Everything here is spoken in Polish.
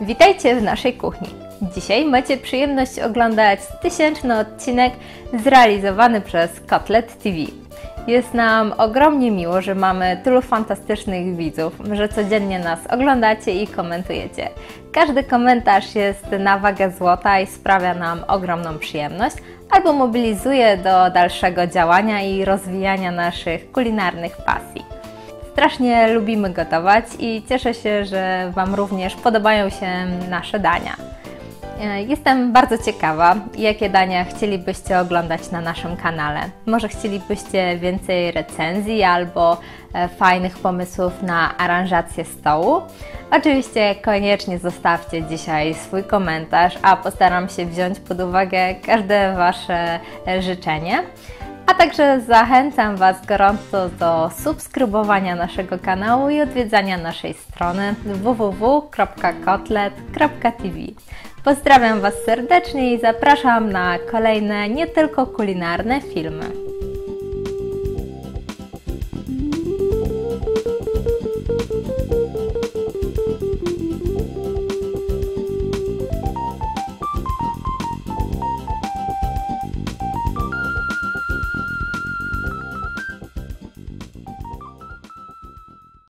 Witajcie w naszej kuchni. Dzisiaj macie przyjemność oglądać tysięczny odcinek zrealizowany przez Kotlet TV. Jest nam ogromnie miło, że mamy tylu fantastycznych widzów, że codziennie nas oglądacie i komentujecie. Każdy komentarz jest na wagę złota i sprawia nam ogromną przyjemność, albo mobilizuje do dalszego działania i rozwijania naszych kulinarnych pasji. Strasznie lubimy gotować i cieszę się, że Wam również podobają się nasze dania. E, Jestem bardzo ciekawa, jakie dania chcielibyście oglądać na naszym kanale. Może chcielibyście więcej recenzji albo e, fajnych pomysłów na aranżację stołu? Oczywiście koniecznie zostawcie dzisiaj swój komentarz, a postaram się wziąć pod uwagę każde Wasze e, życzenie. A także zachęcam Was gorąco do subskrybowania naszego kanału i odwiedzania naszej strony www.kotlet.tv. Pozdrawiam Was serdecznie i zapraszam na kolejne nie tylko kulinarne filmy.